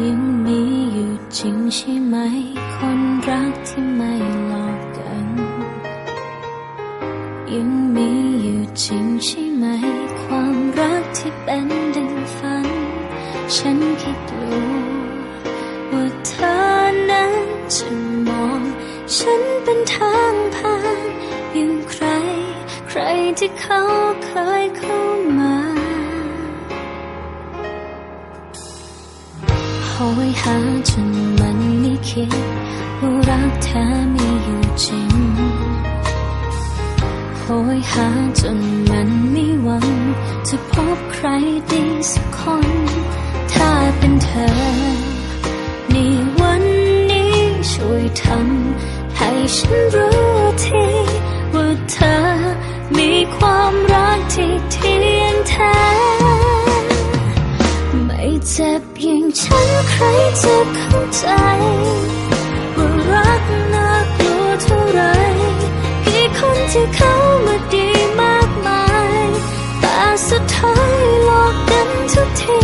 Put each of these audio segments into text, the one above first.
ยังมีอยู่จริงใช่ไหม คนรักที่ไม่หลอกกันยังมีอยู่จริงใช่ไหม ความรักที่เป็นดังฝัน ฉันค่กลัวว่าเธอนั้นจะมอง ฉันเป็นทางผ่านอย่างใคร ใครที่เขาเคยเข้ามา ยหาจนมันไม่คิดว่ารักแท้มีอยู่จริงโหยหาจนมันไม่หวัง จะพบใครดีสักคน ถ้าเป็นเธอ ในวันนี้ช่วยทำให้ฉันรู้ทีว่าเธอมีความรักที่เที่ยงแท้ไม่เจ็บ รจะเข้าใจว่ารักน่ากลัวเท่าไรกี่คนที่เขามาดีมากมาย แต่สุดท้ายหลอกกันทุกที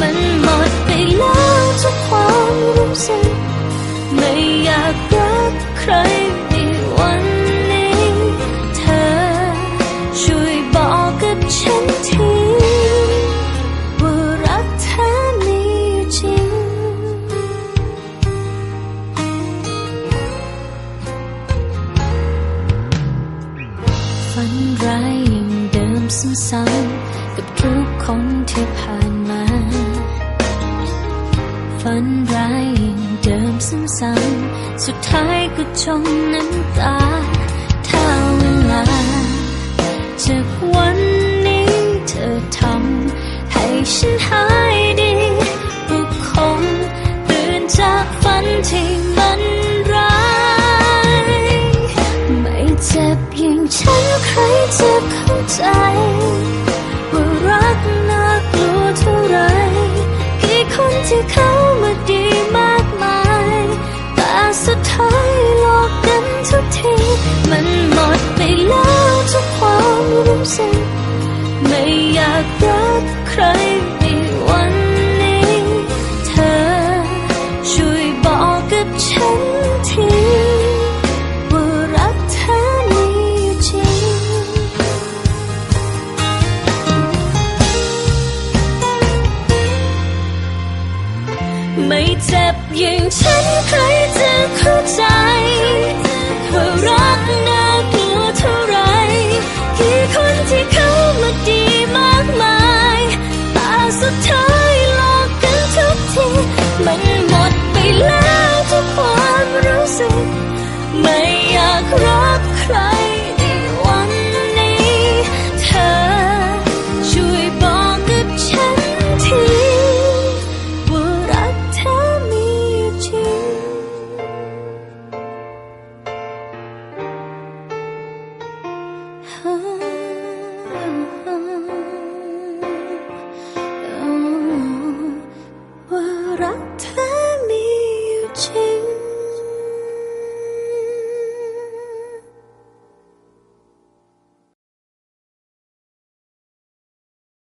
มันมอง ซ้ำๆกับทุกคนที่ผ่านมา ฝันร้ายอย่างเดิมซ้ำๆสุดท้ายก็จมน้ำตา ถ้าเวลาจากวันนี้เธอทำให้ฉันหา ดไปแล้วทุกความรู้สึก ไม่อยากรักใครในวันนี้ เธอช่วยบอกกับฉันทีว่ารักเธอมีอยู่จริง ไม่เจ็บอย่างฉันใครจะเข้าใจ 没有。